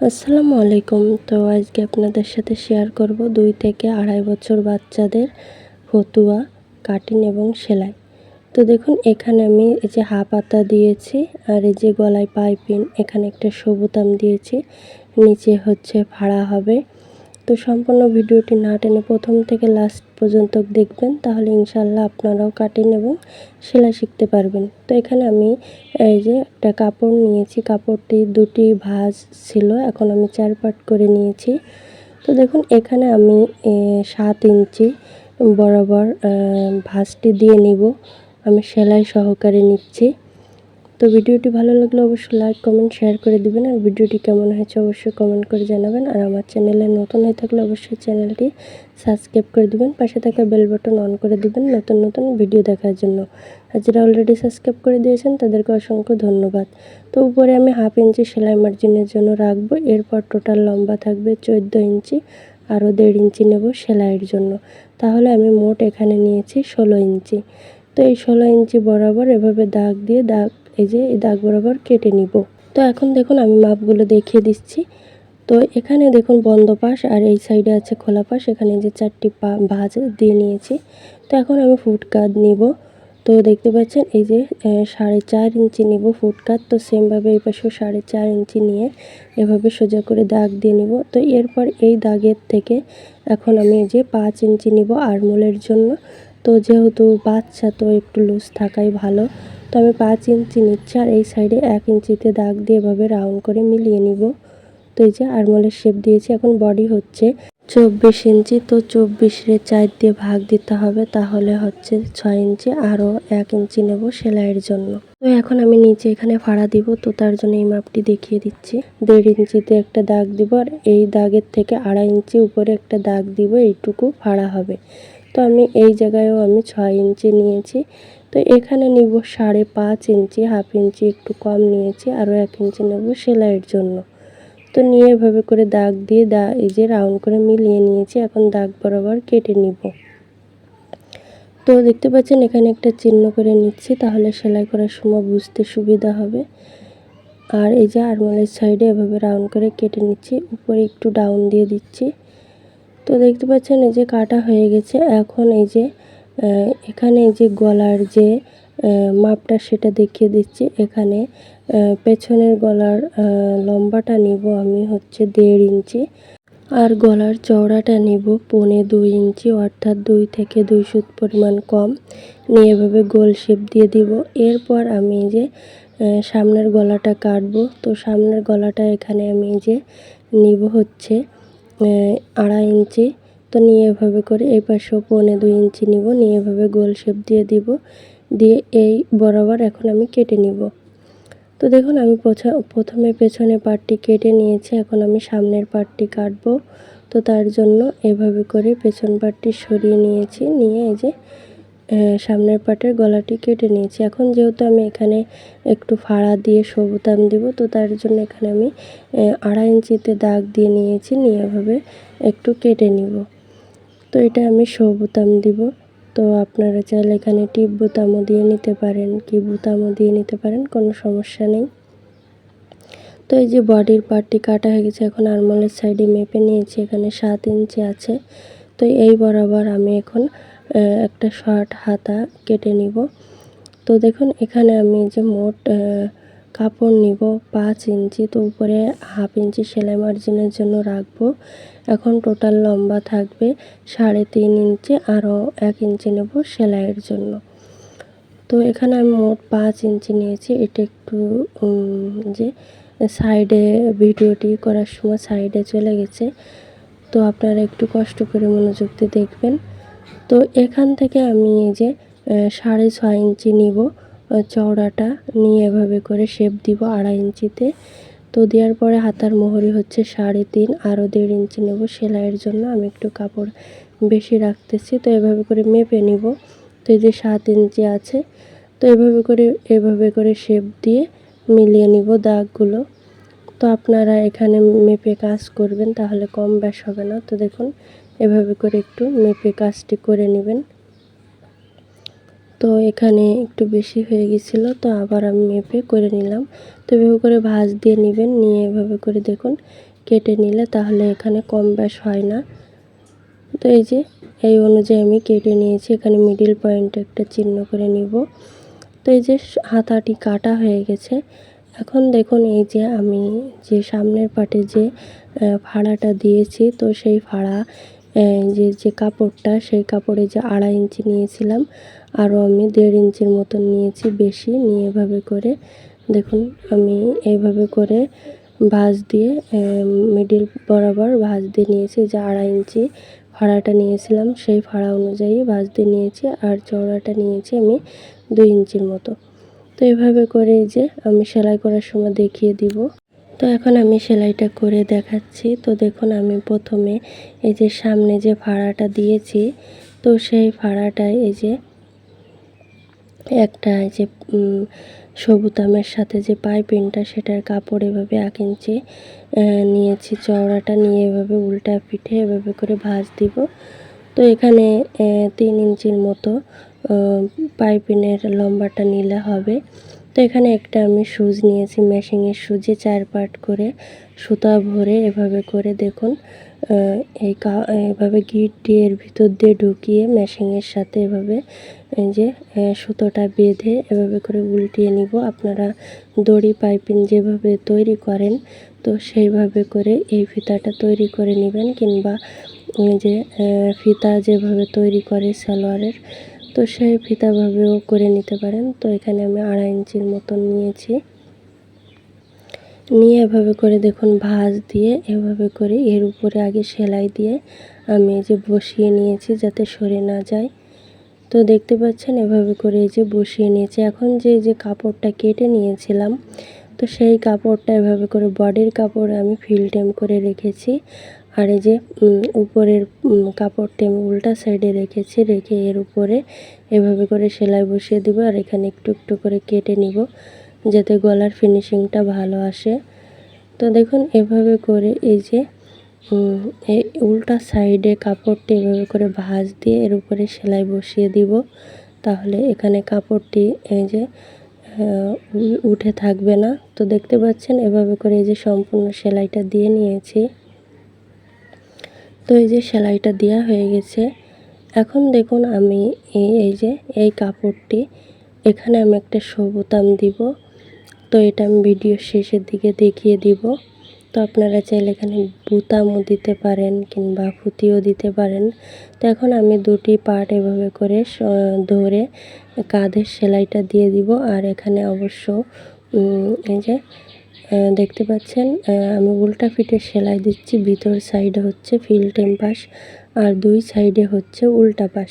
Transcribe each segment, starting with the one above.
আসসালামু আলাইকুম। তো আজকে আপনাদের সাথে শেয়ার করব দুই থেকে আড়াই বছর বাচ্চাদের ফতুয়া কাটিং এবং সেলাই। তো দেখুন, এখানে আমি এই যে হাফ পাতা দিয়েছি আর এই যে গলায় পাইপিন এখানে একটা সবুতাম দিয়েছি। নিচে হচ্ছে ভাড়া হবে। তো সম্পূর্ণ ভিডিওটি না টেনে প্রথম থেকে লাস্ট পর্যন্ত দেখবেন, তাহলে ইনশাল্লাহ আপনারাও কাটিং এবং সেলাই শিখতে পারবেন। তো এখানে আমি এই যে একটা কাপড় নিয়েছি, কাপড়টি দুটি ভাঁজ ছিল, এখন আমি চার পাট করে নিয়েছি। তো দেখুন, এখানে আমি সাত ইঞ্চি বরাবর ভাঁজটি দিয়ে নিব, আমি সেলাই সহকারে নিচ্ছি। তো ভিডিওটি ভালো লাগলে অবশ্যই লাইক, কমেন্ট, শেয়ার করে দিবেন। আর ভিডিওটি কেমন হয়েছে অবশ্যই কমেন্ট করে জানাবেন। আর আমার চ্যানেলে নতুন হয়ে থাকলে অবশ্যই চ্যানেলটি সাবস্ক্রাইব করে দিবেন। পাশে থাকা বেল বাটন অন করে দিবেন নতুন নতুন ভিডিও দেখার জন্য। আর যারা অলরেডি সাবস্ক্রাইব করে দিয়েছেন, তাদেরকে অসংখ্য ধন্যবাদ। তো উপরে আমি হাফ ইঞ্চি সেলাই মার্জিনের জন্য রাখব। এরপর টোটাল লম্বা থাকবে চোদ্দ ইঞ্চি, আরও দেড় ইঞ্চি নেব সেলাইয়ের জন্য। তাহলে আমি মোট এখানে নিয়েছি ষোলো ইঞ্চি। তো এই ষোলো ইঞ্চি বরাবর এভাবে দাগ দিয়ে দাগ এই যে এই দাগ বরাবর কেটে নিব। তো এখন দেখুন আমি মাপগুলো দেখিয়ে দিচ্ছি। তো এখানে দেখুন বন্ধ পাশ আর এই সাইডে আছে খোলা পাশ। এখানে যে চারটি পা, ভাজ দিয়ে নিয়েছি। তো এখন আমি ফুট কাট নিব। তো দেখতে পাচ্ছেন এই যে সাড়ে চার ইঞ্চি নিব ফুট কাট তো সেমভাবে এই পাশেও সাড়ে চার ইঞ্চি নিয়ে এভাবে সোজা করে দাগ দিয়ে নিব। তো এরপর এই দাগের থেকে এখন আমি এই যে পাঁচ ইঞ্চি নিব আরমোলের জন্য। তো যেহেতু বাচ্চা, তো একটু লুজ থাকাই ভালো। তো আমি পাঁচ ইঞ্চি নিচ্ছি আর এই সাইডে এক ইঞ্চিতে দাগ দিয়ে এভাবে রাউন্ড করে মিলিয়ে নিব। তো এই যে আরমোলের শেপ দিয়েছি, এখন বডি হচ্ছে চব্বিশ ইঞ্চি। তো চব্বিশে চার দিয়ে ভাগ দিতে হবে, তাহলে হচ্ছে ছয় ইঞ্চি, আরও এক ইঞ্চি নেব সেলাইয়ের জন্য। তো এখন আমি নিচে এখানে ফাড়া দিব, তো তার জন্য এই মাপটি দেখিয়ে দিচ্ছি। দেড় ইঞ্চিতে একটা দাগ দিব আর এই দাগের থেকে আড়াই ইঞ্চি উপরে একটা দাগ দিব, এইটুকু ফাড়া হবে। তো আমি এই জায়গায়ও আমি ছয় ইঞ্চি নিয়েছি। তো এখানে নিব সাড়ে পাঁচ ইঞ্চি, হাফ ইঞ্চি একটু কম নিয়েছি আরও এক ইঞ্চি নেব সেলাইয়ের জন্য। তো নিয়ে এভাবে করে দাগ দিয়ে দা, এই যে রাউন্ড করে মিলিয়ে নিয়েছি, এখন দাগ বরাবর কেটে নিব। তো দেখতে পাচ্ছেন এখানে একটা চিহ্ন করে নিচ্ছি, তাহলে সেলাই করার সময় বুঝতে সুবিধা হবে। আর এই যে আরমালের সাইডে এভাবে রাউন্ড করে কেটে নিচ্ছি, উপরে একটু ডাউন দিয়ে দিচ্ছি। তো দেখতে পাচ্ছেন এই যে কাটা হয়ে গেছে, এখন এই যে এখানে যে গলার যে মাপটা সেটা দেখিয়ে দিচ্ছি। এখানে পেছনের গলার লম্বাটা নিব আমি হচ্ছে দেড় ইঞ্চি আর গলার চওড়াটা নিব পনে দুই ইঞ্চি অর্থাৎ দুই থেকে দুই সুত পরিমাণ কম। নিয়ে এভাবে গোল শেপ দিয়ে দিব। এরপর আমি যে সামনের গলাটা কাটবো। তো সামনের গলাটা এখানে আমি যে নিব হচ্ছে আড়াই ইঞ্চি। তো নিয়ে এভাবে করে এই পাশেও পৌনে দুই ইঞ্চি নিব, নিয়ে এভাবে গোল শেপ দিয়ে দিব, দিয়ে এই বরাবর এখন আমি কেটে নিব। তো দেখুন, আমি প্রথমে পেছনে পাটটি কেটে নিয়েছি, এখন আমি সামনের পাটটি কাটবো। তো তার জন্য এভাবে করে পেছন পাটটি সরিয়ে নিয়েছি, নিয়ে এই যে সামনের পাটের গলাটি কেটে নিয়েছি। এখন যেহেতু আমি এখানে একটু ফাড়া দিয়ে সবুতাম দিব, তো তার জন্য এখানে আমি আড়াই ইঞ্চিতে দাগ দিয়ে নিয়েছি, নিয়ে এভাবে একটু কেটে নিব। তো এটা আমি শো বোতাম দিব। তো আপনারা চাইলে এখানে টিপ বোতামও দিয়ে নিতে পারেন, কি বোতামও দিয়ে নিতে পারেন, কোনো সমস্যা নেই। তো এই যে বডির পার্টটি কাটা হয়ে গেছে, এখন আরমলের সাইডে মেপে নিয়েছি, এখানে সাত ইঞ্চি আছে। তো এই বরাবর আমি এখন একটা শর্ট হাতা কেটে নিব। তো দেখুন, এখানে আমি যে মোট কাপড় নিব পাঁচ ইঞ্চি তো উপরে হাফ ইঞ্চি সেলাই মার্জিনের জন্য রাখব। এখন টোটাল লম্বা থাকবে সাড়ে তিন ইঞ্চি, আরও এক ইঞ্চি নেব সেলাইয়ের জন্য। তো এখানে আমি মোট পাঁচ ইঞ্চি নিয়েছি। এটা একটু যে সাইডে ভিডিওটি করার সময় সাইডে চলে গেছে। তো আপনারা একটু কষ্ট করে মনোযোগ দিয়ে দেখবেন। তো এখান থেকে আমি এই যে সাড়ে ছয় ইঞ্চি নিব। চওড়াটা নিয়ে এভাবে করে শেপ দিব আড়াই ইঞ্চিতে। তো দেওয়ার পরে হাতার মোহরি হচ্ছে সাড়ে তিন, আরও দেড় ইঞ্চি নেব। সেলাইয়ের জন্য আমি একটু কাপড় বেশি রাখতেছি। তো এভাবে করে মেপে নিব। তো এই যে সাত ইঞ্চি আছে, তো এভাবে করে এভাবে করে শেপ দিয়ে মিলিয়ে নিব দাগগুলো। তো আপনারা এখানে মেপে কাজ করবেন, তাহলে কম ব্যাস হবে না। তো দেখুন, এভাবে করে একটু মেপে কাজটি করে নেবেন। তো এখানে একটু বেশি হয়ে গেছিল, তো আবার আমি মেপে করে নিলাম। তো এভাবে করে ভাঁজ দিয়ে নেবেন, নিয়ে এভাবে করে দেখুন, কেটে নিলে তাহলে এখানে কম বেশ হয় না। তো এই যে, এই অনুযায়ী আমি কেটে নিয়েছি, এখানে মিডিল পয়েন্ট একটা চিহ্ন করে নিব। তো এই যে, হাতাটি কাটা হয়ে গেছে। এখন দেখুন এই যে, আমি যে সামনের পাটে যে ফাড়াটা দিয়েছি, তো সেই ফাড়া যে যে কাপড়টা, সেই কাপড়ে যে আড়াই ইঞ্চি নিয়েছিলাম, আরও আমি দেড় ইঞ্চির মতন নিয়েছি বেশি, নিয়ে এভাবে করে, দেখুন, আমি এইভাবে করে ভাঁজ দিয়ে মিডিল বরাবর ভাঁজ দিয়ে নিয়েছি যে আড়াই ইঞ্চি ফাড়াটা নিয়েছিলাম, সেই ফাড়া অনুযায়ী ভাঁজ দিয়ে নিয়েছি, আর চওড়াটা নিয়েছি আমি দুই ইঞ্চির মতো। তো এভাবে করে যে আমি সেলাই করার সময় দেখিয়ে দিব। তো এখন আমি সেলাইটা করে দেখাচ্ছি। তো দেখুন, আমি প্রথমে এই যে সামনে যে ভাড়াটা দিয়েছি, তো সেই ফাড়াটায় এই যে একটা যে সবুতামের সাথে যে পাইপিংটা, সেটার কাপড় এভাবে এক ইঞ্চি নিয়েছি। চওড়াটা নিয়ে এভাবে উল্টা পিঠে এভাবে করে ভাঁজ দিব। তো এখানে তিন ইঞ্চির মতো পাইপিনের লম্বাটা নিলে হবে। তো এখানে একটা আমি সুজ নিয়েছি মেশিনের সুজে চার পাট করে সুতা ভরে এভাবে করে দেখুন এই কা, এভাবে গিট দিয়ে এর ভিতর দিয়ে ঢুকিয়ে মেশিনের সাথে এভাবে যে সুতোটা বেঁধে এভাবে করে উল্টিয়ে নিব। আপনারা দড়ি, পাইপিং যেভাবে তৈরি করেন, তো সেইভাবে করে এই ফিতাটা তৈরি করে নেবেন কিংবা যে ফিতা যেভাবে তৈরি করে সালোয়ারের তো সেই ফিতাভাবেও করে নিতে পারেন। তো এখানে আমি আড়াই ইঞ্চির মতন নিয়েছি। নিয়ে এভাবে করে দেখুন ভাঁজ দিয়ে এভাবে করে এর উপরে আগে সেলাই দিয়ে আমি এই যে বসিয়ে নিয়েছি যাতে সরে না যায়। তো দেখতে পাচ্ছেন এভাবে করে এই যে বসিয়ে নিয়েছি। এখন যে যে কাপড়টা কেটে নিয়েছিলাম, তো সেই কাপড়টা এভাবে করে বডির কাপড় আমি ফিল্টেম করে রেখেছি। আর এই যে উপরের কাপড়টা আমি উল্টা সাইডে রেখেছি, রেখে এর উপরে এভাবে করে সেলাই বসিয়ে দিব আর এখানে একটু একটু করে কেটে নিব যাতে গলার ফিনিশিংটা ভালো আসে। তো দেখুন, এভাবে করে এই যে এই উল্টা সাইডে কাপড়টি এভাবে করে ভাঁজ দিয়ে এর উপরে সেলাই বসিয়ে দিব। তাহলে এখানে কাপড়টি এই যে উঠে থাকবে না। তো দেখতে পাচ্ছেন, এভাবে করে এই যে সম্পূর্ণ সেলাইটা দিয়ে নিয়েছি। তো এই যে সেলাইটা দেওয়া হয়ে গেছে। এখন দেখুন আমি এই এই যে এই কাপড়টি, এখানে আমি একটা সবুতাম দিব। তো এটা আমি ভিডিও শেষের দিকে দেখিয়ে দিব। তো আপনারা চাইলে এখানে বুতামও দিতে পারেন কিংবা ফুতিও দিতে পারেন। তো এখন আমি দুটি পার্ট এভাবে করে ধরে কাঁধের সেলাইটা দিয়ে দিব। আর এখানে অবশ্য এই যে দেখতে পাচ্ছেন আমি উল্টা ফিটে সেলাই দিচ্ছি, ভিতর সাইডে হচ্ছে ফিল টেম্পাস আর দুই সাইডে হচ্ছে উল্টা পাশ।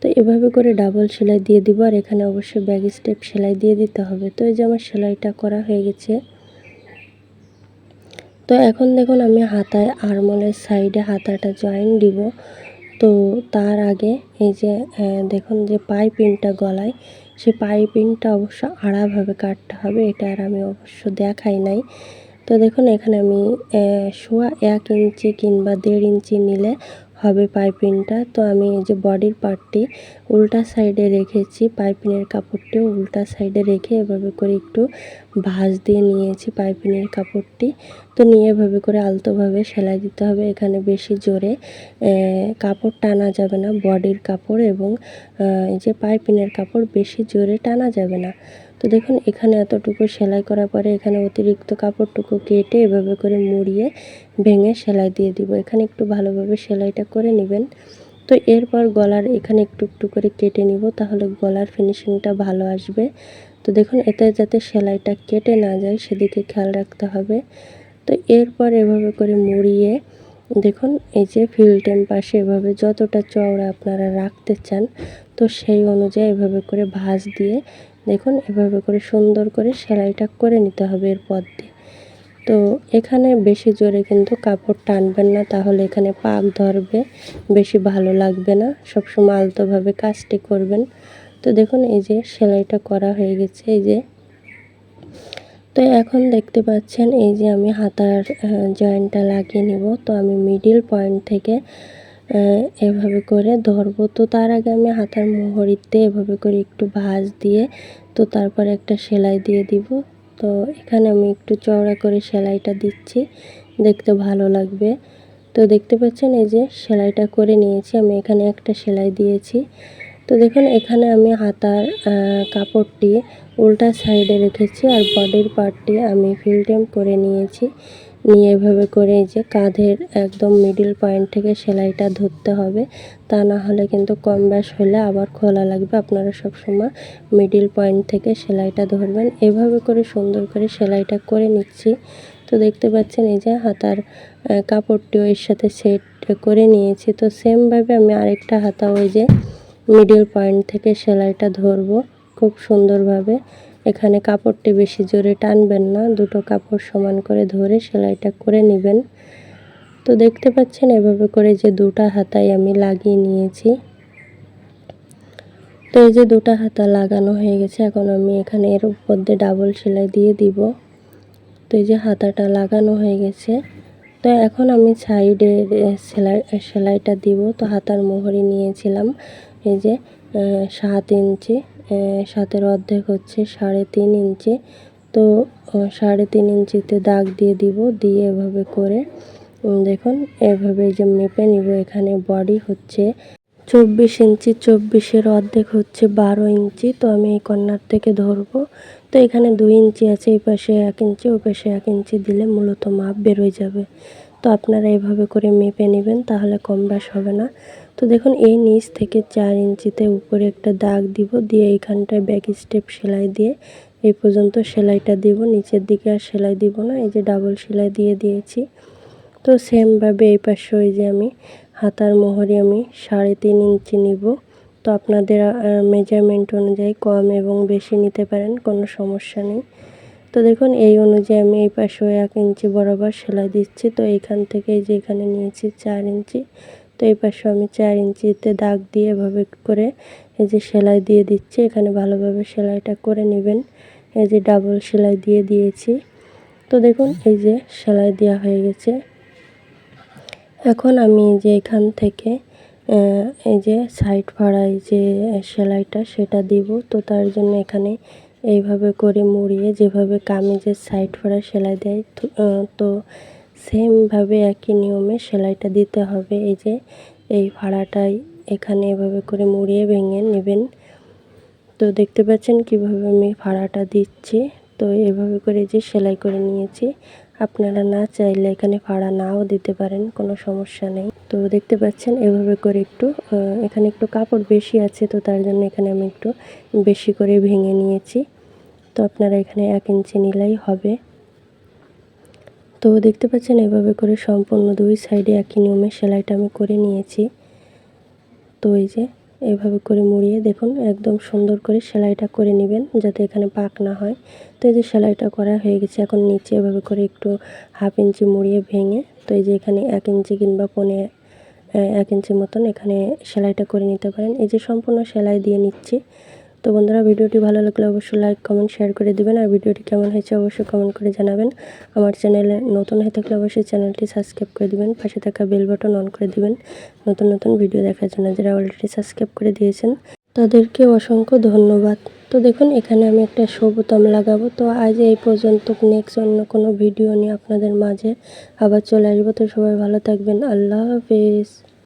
তো এভাবে করে ডাবল সেলাই দিয়ে দিব আর এখানে অবশ্যই ব্যাগ স্টেপ সেলাই দিয়ে দিতে হবে। তো এই যে আমার সেলাইটা করা হয়ে গেছে। তো এখন দেখুন, আমি হাতায় আরমোলের সাইডে হাতাটা জয়েন দিব। তো তার আগে এই যে দেখুন যে পাইপিংটা গলায় সে পাইপিংটা অবশ্য আড়াভাবে কাটতে হবে, এটা আর আমি অবশ্য দেখাই নাই। তো দেখুন, এখানে আমি শোয়া এক ইঞ্চি কিংবা দেড় ইঞ্চি নিলে হবে পাইপিংটা। তো আমি এই যে বডির পার্টটি উল্টা সাইডে রেখেছি পাইপিনের কাপড়টিও উল্টা সাইডে রেখে এভাবে করে একটু ভাঁজ দিয়ে নিয়েছি পাইপিনের কাপড়টি। তো নিয়ে এভাবে করে আলতোভাবে সেলাই দিতে হবে, এখানে বেশি জোরে। কাপড় টানা যাবে না, বডির কাপড় এবং এই যে পাইপিনের কাপড় বেশি জোরে টানা যাবে না। তো দেখুন, এখানে এতটুকু সেলাই করার পরে এখানে অতিরিক্ত কাপড়টুকু কেটে এভাবে করে মুড়িয়ে ভেঙে সেলাই দিয়ে দিব। এখানে একটু ভালোভাবে সেলাইটা করে নেবেন। তো এরপর গলার এখানে একটু একটু করে কেটে নিব, তাহলে গলার ফিনিশিংটা ভালো আসবে। তো দেখুন, এতে যাতে সেলাইটা কেটে না যায়, সেদিকে খেয়াল রাখতে হবে। তো এরপর এভাবে করে মুড়িয়ে, দেখুন, এই যে ফিল্টেম পাশে এভাবে যতটা চওড়া আপনারা রাখতে চান, তো সেই অনুযায়ী এভাবে করে ভাঁজ দিয়ে দেখুন, এভাবে করে সুন্দর করে সেলাইটা করে নিতে হবে এরপর দিয়ে। তো এখানে বেশি জোরে কিন্তু কাপড় টানবেন না, তাহলে এখানে পাক ধরবে, বেশি ভালো লাগবে না। সবসময় আলতোভাবে কাজটি করবেন। তো দেখুন, এই যে সেলাইটা করা হয়ে গেছে, এই যে। তো এখন দেখতে পাচ্ছেন, এই যে আমি হাতার জয়েন্টটা লাগিয়ে নিব। তো আমি মিডিল পয়েন্ট থেকে এভাবে করে ধরবো। তো তার আগে আমি হাতার মোহরিতে এভাবে করে একটু ভাঁজ দিয়ে, তো তারপরে একটা সেলাই দিয়ে দিব। তো এখানে আমি একটু চওড়া করে সেলাইটা দিচ্ছি, দেখতে ভালো লাগবে। তো দেখতে পাচ্ছেন এই যে সেলাইটা করে নিয়েছি, আমি এখানে একটা সেলাই দিয়েছি। তো দেখুন, এখানে আমি হাতার কাপড়টি উল্টা সাইডে রেখেছি আর বডির পার্টটি আমি ফিল্টেম করে নিয়েছি। নিয়ে এভাবে করে যে কাঁধের একদম মিডিল পয়েন্ট থেকে সেলাইটা ধরতে হবে। তা না হলে কিন্তু কম ব্যাস হলে আবার খোলা লাগবে। আপনারা সবসময় মিডিল পয়েন্ট থেকে সেলাইটা ধরবেন। এভাবে করে সুন্দর করে সেলাইটা করে নিচ্ছি। তো দেখতে পাচ্ছেন এই যে হাতার কাপড়টিও এর সাথে সেট করে নিয়েছি। তো সেমভাবে আমি আরেকটা হাতা ওই যে মিডিল পয়েন্ট থেকে সেলাইটা ধরবো খুব সুন্দরভাবে। এখানে কাপড়টি বেশি জোরে টানবেন না, দুটো কাপড় সমান করে ধরে সেলাইটা করে নেবেন। তো দেখতে পাচ্ছেন এভাবে করে যে দুটা হাতায় আমি লাগিয়ে নিয়েছি। তো এই যে দুটা হাতা লাগানো হয়ে গেছে, এখন আমি এখানে এর উপর দিয়ে ডাবল সেলাই দিয়ে দিব। তো এই যে হাতাটা লাগানো হয়ে গেছে, তো এখন আমি সাইডে সেলাই, সেলাইটা দিব। তো হাতার মোহরি নিয়েছিলাম। এই যে সাত ইঞ্চি সাতের অর্ধেক হচ্ছে সাড়ে তিন ইঞ্চি। তো সাড়ে তিন ইঞ্চিতে দাগ দিয়ে দিব, দিয়ে এভাবে করে দেখুন, এভাবে যে মেপে নিব, এখানে বডি হচ্ছে চব্বিশ ইঞ্চি, চব্বিশের অর্ধেক হচ্ছে বারো ইঞ্চি। তো আমি এই কর্নার থেকে ধরবো। তো এখানে দুই ইঞ্চি আছে, এই পাশে এক ইঞ্চি, ওই পাশে এক ইঞ্চি দিলে মূলত মাপ বেরোয় যাবে। তো আপনারা এভাবে করে মেপে নেবেন, তাহলে কম হবে না। তো দেখুন, এই নিচ থেকে চার ইঞ্চিতে উপরে একটা দাগ দিব, দিয়ে এইখানটায় ব্যাক স্টেপ সেলাই দিয়ে এই পর্যন্ত সেলাইটা দিব। নিচের দিকে আর সেলাই দিব না, এই যে ডাবল সেলাই দিয়ে দিয়েছি। তো সেমভাবে এই পাশে ওই যে আমি হাতার মোহরে আমি সাড়ে তিন ইঞ্চি নিব। তো আপনাদের মেজারমেন্ট অনুযায়ী কম এবং বেশি নিতে পারেন, কোনো সমস্যা নেই। তো দেখুন, এই অনুযায়ী আমি এই পাশেও এক ইঞ্চি বরাবর সেলাই দিচ্ছি। তো এইখান থেকে যে এখানে নিয়েছি চার ইঞ্চি। তো এই পাশে আমি চার ইঞ্চিতে দাগ দিয়ে এভাবে করে এই যে সেলাই দিয়ে দিচ্ছি। এখানে ভালোভাবে সেলাইটা করে নেবেন। এই যে ডাবল সেলাই দিয়ে দিয়েছি। তো দেখুন, এই যে সেলাই দেওয়া হয়ে গেছে। এখন আমি যে এখান থেকে এই যে সাইড ফাড়াই যে সেলাইটা সেটা দিব। তো তার জন্য এখানে এইভাবে করে মুড়িয়ে যেভাবে কামিজের সাইড ফাড়া সেলাই দেয় তো সেমভাবে একই নিয়মে সেলাইটা দিতে হবে। এই যে, এই ফাড়াটাই এখানে এভাবে করে মুড়িয়ে ভেঙে নেবেন। তো দেখতে পাচ্ছেন কীভাবে আমি ফাড়াটা দিচ্ছি। তো এভাবে করে যে সেলাই করে নিয়েছি। আপনারা না চাইলে এখানে ফাড়া নাও দিতে পারেন, কোনো সমস্যা নেই। তো দেখতে পাচ্ছেন এভাবে করে একটু এখানে একটু কাপড় বেশি আছে, তো তার জন্য এখানে আমি একটু বেশি করে ভেঙে নিয়েছি। তো আপনারা এখানে এক ইঞ্চি নিলেই হবে। তো দেখতে পাচ্ছেন, এভাবে করে সম্পূর্ণ দুই সাইডে একই নিয়মে সেলাইটা আমি করে নিয়েছি। তো এই যে, এভাবে করে মুড়িয়ে দেখুন, একদম সুন্দর করে সেলাইটা করে নেবেন যাতে এখানে পাক না হয়। তো এই যে সেলাইটা করা হয়ে গেছে, এখন নিচে এভাবে করে একটু হাফ ইঞ্চি মুড়িয়ে ভেঙে, তো এই যে এখানে এক ইঞ্চি কিংবা পনে এক ইঞ্চি মতন এখানে সেলাইটা করে নিতে পারেন। এই যে সম্পূর্ণ সেলাই দিয়ে নিচ্ছি। তো বন্ধুরা, ভিডিওটি ভালো লাগলে অবশ্যই লাইক কমেন্ট শেয়ার করে দিবেন। আর ভিডিওটি কেমন হয়েছে অবশ্যই কমেন্ট করে জানাবেন। আমার চ্যানেলে নতুন হয়ে থাকলে অবশ্যই চ্যানেলটি সাবস্ক্রাইব করে দিবেন। পাশে থাকা বেল বাটন অন করে দিবেন। নতুন নতুন ভিডিও দেখার জন্য যারা অলরেডি সাবস্ক্রাইব করে দিয়েছেন, তাদেরকে অসংখ্য ধন্যবাদ। তো দেখুন, এখানে আমি একটা শো বোতাম লাগাবো। তো আজ এই পর্যন্ত নেক্সট অন্য কোনো ভিডিও নিয়ে আপনাদের মাঝে আবার চলে আসব। তো সবাই ভালো থাকবেন। আল্লাহ হাফেজ।